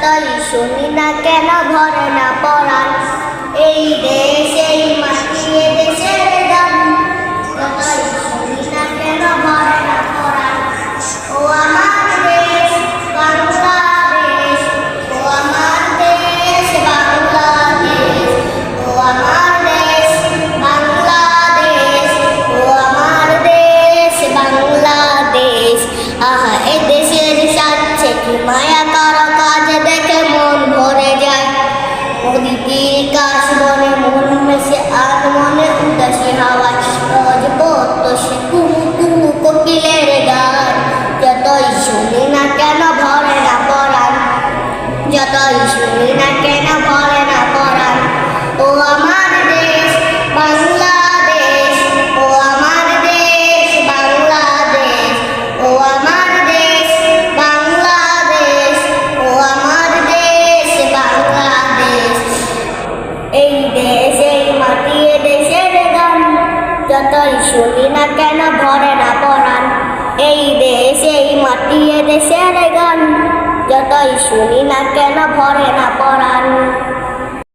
যতই শুনি না কেন ভরে না নদীতে কাশ বনে মন মেশে আর মনে উদাসী হাওয়ায় রোজ সে কুমু কুমু কোকিলের গান। যতই শুনি না কেন ভরে না পরাণ। যতই শুনি না কেন ভরে না পরাণ। এই দেশ এই মাটি এ দেশের গান যতই শুনি না কেন ভরে না পরাণ। এই দেশ এই মাটি এ দেশের গান যতই শুনি না কেন ভরে না